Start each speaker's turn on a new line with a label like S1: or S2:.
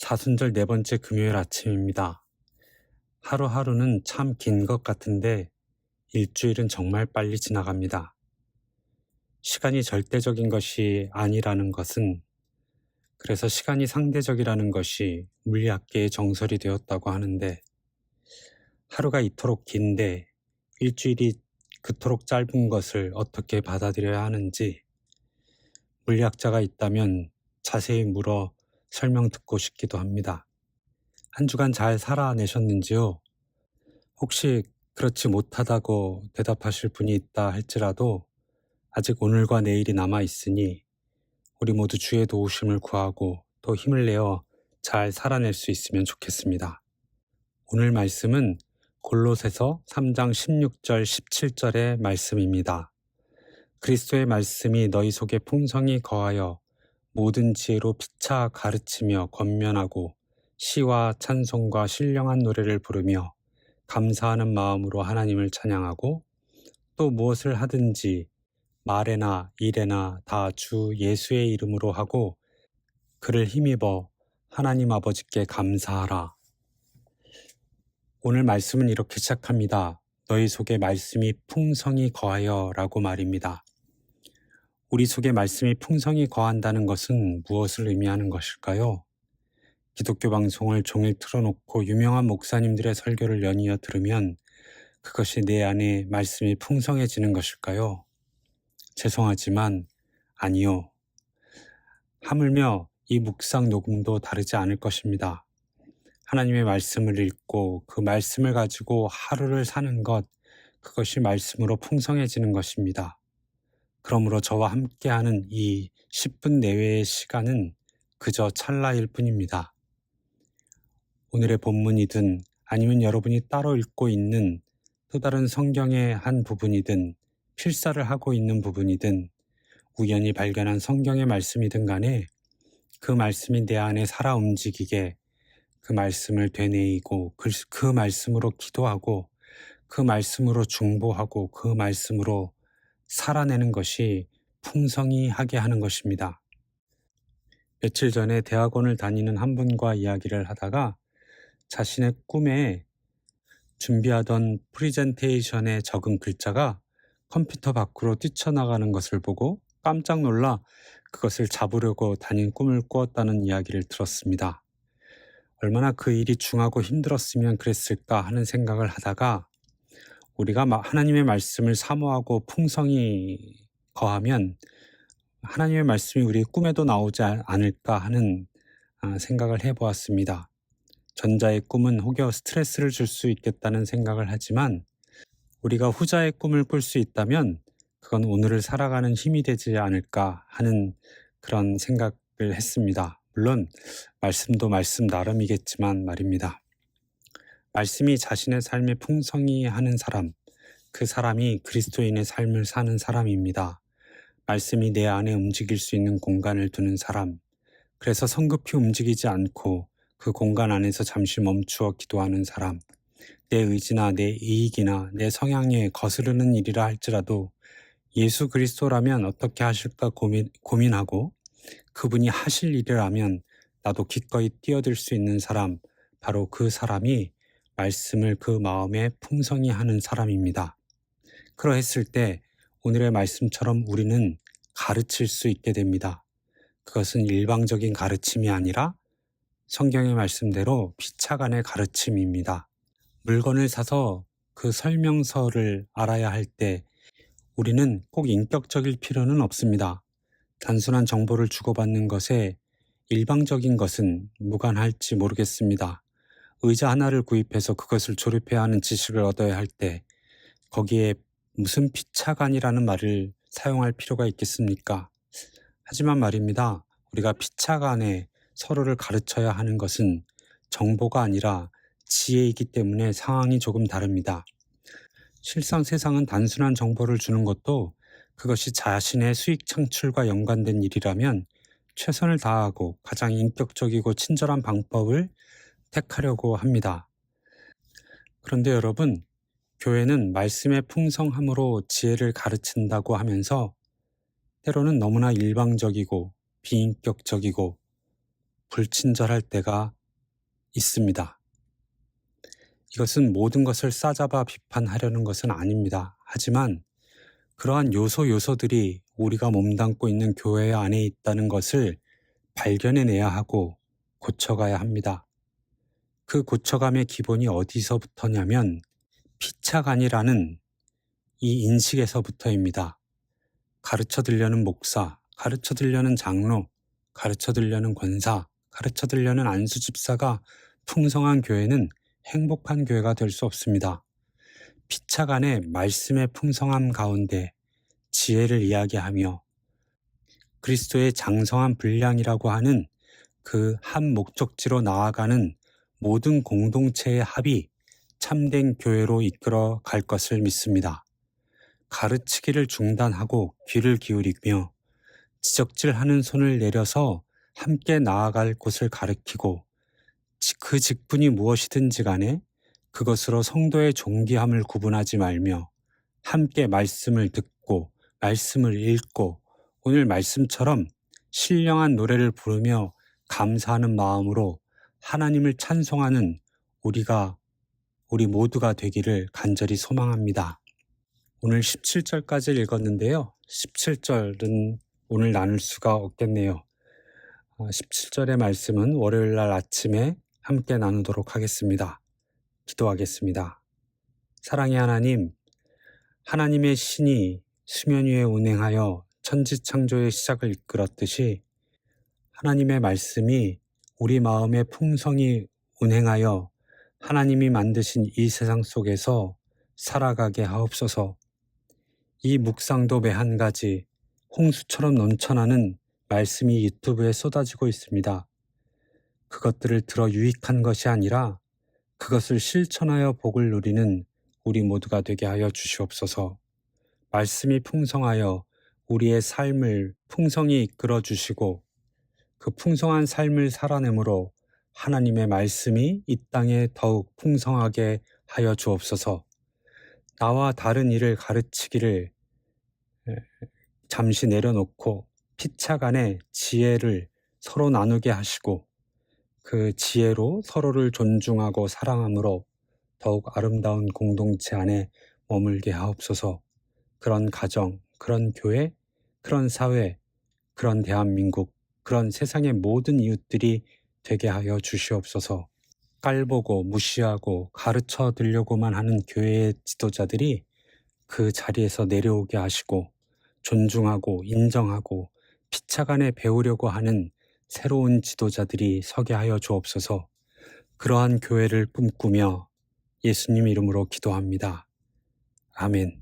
S1: 사순절 네 번째 금요일 아침입니다. 하루하루는 참 긴 것 같은데 일주일은 정말 빨리 지나갑니다. 시간이 절대적인 것이 아니라는 것은 그래서 시간이 상대적이라는 것이 물리학계의 정설이 되었다고 하는데 하루가 이토록 긴데 일주일이 그토록 짧은 것을 어떻게 받아들여야 하는지 물리학자가 있다면 자세히 물어 설명 듣고 싶기도 합니다. 한 주간 잘 살아내셨는지요? 혹시 그렇지 못하다고 대답하실 분이 있다 할지라도 아직 오늘과 내일이 남아 있으니 우리 모두 주의 도우심을 구하고 또 힘을 내어 잘 살아낼 수 있으면 좋겠습니다. 오늘 말씀은 골로새서 3장 16절 17절의 말씀입니다. 그리스도의 말씀이 너희 속에 풍성히 거하여 모든 지혜로 피차 가르치며 권면하고 시와 찬송과 신령한 노래를 부르며 감사하는 마음으로 하나님을 찬양하고 또 무엇을 하든지 말에나 일에나 다 주 예수의 이름으로 하고 그를 힘입어 하나님 아버지께 감사하라. 오늘 말씀은 이렇게 시작합니다. 너희 속에 말씀이 풍성히 거하여 라고 말입니다. 우리 속에 말씀이 풍성히 거한다는 것은 무엇을 의미하는 것일까요? 기독교 방송을 종일 틀어놓고 유명한 목사님들의 설교를 연이어 들으면 그것이 내 안에 말씀이 풍성해지는 것일까요? 죄송하지만 아니요. 하물며 이 묵상 녹음도 다르지 않을 것입니다. 하나님의 말씀을 읽고 그 말씀을 가지고 하루를 사는 것, 그것이 말씀으로 풍성해지는 것입니다. 그러므로 저와 함께하는 이 10분 내외의 시간은 그저 찰나일 뿐입니다. 오늘의 본문이든 아니면 여러분이 따로 읽고 있는 또 다른 성경의 한 부분이든 필사를 하고 있는 부분이든 우연히 발견한 성경의 말씀이든 간에 그 말씀이 내 안에 살아 움직이게 그 말씀을 되뇌이고 그, 그 말씀으로 기도하고 그 말씀으로 중보하고 그 말씀으로 살아내는 것이 풍성히 하게 하는 것입니다. 며칠 전에 대학원을 다니는 한 분과 이야기를 하다가 자신의 꿈에 준비하던 프리젠테이션에 적은 글자가 컴퓨터 밖으로 뛰쳐나가는 것을 보고 깜짝 놀라 그것을 잡으려고 다닌 꿈을 꾸었다는 이야기를 들었습니다. 얼마나 그 일이 중하고 힘들었으면 그랬을까 하는 생각을 하다가 우리가 하나님의 말씀을 사모하고 풍성히 거하면 하나님의 말씀이 우리 꿈에도 나오지 않을까 하는 아, 생각을 해보았습니다. 전자의 꿈은 혹여 스트레스를 줄 수 있겠다는 생각을 하지만 우리가 후자의 꿈을 꿀 수 있다면 그건 오늘을 살아가는 힘이 되지 않을까 하는 그런 생각을 했습니다. 물론 말씀도 말씀 나름이겠지만 말입니다. 말씀이 자신의 삶에 풍성히 하는 사람, 그 사람이 그리스도인의 삶을 사는 사람입니다. 말씀이 내 안에 움직일 수 있는 공간을 두는 사람, 그래서 성급히 움직이지 않고 그 공간 안에서 잠시 멈추어 기도하는 사람, 내 의지나 내 이익이나 내 성향에 거스르는 일이라 할지라도 예수 그리스도라면 어떻게 하실까 고민, 고민하고 그분이 하실 일이라면 나도 기꺼이 뛰어들 수 있는 사람, 바로 그 사람이 말씀을 그 마음에 풍성히 하는 사람입니다. 그러했을 때 오늘의 말씀처럼 우리는 가르칠 수 있게 됩니다. 그것은 일방적인 가르침이 아니라 성경의 말씀대로 피차간의 가르침입니다. 물건을 사서 그 설명서를 알아야 할 때 우리는 꼭 인격적일 필요는 없습니다. 단순한 정보를 주고받는 것에 일방적인 것은 무관할지 모르겠습니다. 의자 하나를 구입해서 그것을 조립해야 하는 지식을 얻어야 할 때 거기에 무슨 피차간이라는 말을 사용할 필요가 있겠습니까? 하지만 말입니다. 우리가 피차간에 서로를 가르쳐야 하는 것은 정보가 아니라 지혜이기 때문에 상황이 조금 다릅니다. 실상 세상은 단순한 정보를 주는 것도 그것이 자신의 수익 창출과 연관된 일이라면 최선을 다하고 가장 인격적이고 친절한 방법을 택하려고 합니다. 그런데 여러분, 교회는 말씀의 풍성함으로 지혜를 가르친다고 하면서 때로는 너무나 일방적이고 비인격적이고 불친절할 때가 있습니다. 이것은 모든 것을 싸잡아 비판하려는 것은 아닙니다. 하지만 그러한 요소 요소들이 우리가 몸담고 있는 교회 안에 있다는 것을 발견해내야 하고 고쳐가야 합니다. 그 고쳐감의 기본이 어디서부터냐면 피차간이라는 이 인식에서부터입니다. 가르쳐 들려는 목사, 가르쳐 들려는 장로, 가르쳐 들려는 권사, 가르쳐 들려는 안수 집사가 풍성한 교회는 행복한 교회가 될 수 없습니다. 피차간의 말씀의 풍성함 가운데 지혜를 이야기하며 그리스도의 장성한 분량이라고 하는 그 한 목적지로 나아가는 모든 공동체의 합이 참된 교회로 이끌어 갈 것을 믿습니다. 가르치기를 중단하고 귀를 기울이며 지적질하는 손을 내려서 함께 나아갈 곳을 가르치고 그 직분이 무엇이든지 간에 그것으로 성도의 존귀함을 구분하지 말며 함께 말씀을 듣고 말씀을 읽고 오늘 말씀처럼 신령한 노래를 부르며 감사하는 마음으로 하나님을 찬송하는 우리가 우리 모두가 되기를 간절히 소망합니다. 오늘 17절까지 읽었는데요. 17절은 오늘 나눌 수가 없겠네요. 17절의 말씀은 월요일 날 아침에 함께 나누도록 하겠습니다. 기도하겠습니다. 사랑의 하나님, 하나님의 신이 수면 위에 운행하여 천지 창조의 시작을 이끌었듯이 하나님의 말씀이 우리 마음의 풍성이 운행하여 하나님이 만드신 이 세상 속에서 살아가게 하옵소서. 이 묵상도 매한 가지 홍수처럼 넘쳐나는 말씀이 유튜브에 쏟아지고 있습니다. 그것들을 들어 유익한 것이 아니라 그것을 실천하여 복을 누리는 우리 모두가 되게 하여 주시옵소서. 말씀이 풍성하여 우리의 삶을 풍성히 이끌어 주시고 그 풍성한 삶을 살아내므로 하나님의 말씀이 이 땅에 더욱 풍성하게 하여 주옵소서. 나와 다른 일을 가르치기를 잠시 내려놓고 피차간의 지혜를 서로 나누게 하시고 그 지혜로 서로를 존중하고 사랑함으로 더욱 아름다운 공동체 안에 머물게 하옵소서. 그런 가정, 그런 교회, 그런 사회, 그런 대한민국 그런 세상의 모든 이웃들이 되게 하여 주시옵소서. 깔보고 무시하고 가르쳐 드려고만 하는 교회의 지도자들이 그 자리에서 내려오게 하시고 존중하고 인정하고 피차간에 배우려고 하는 새로운 지도자들이 서게 하여 주옵소서. 그러한 교회를 꿈꾸며 예수님 이름으로 기도합니다. 아멘.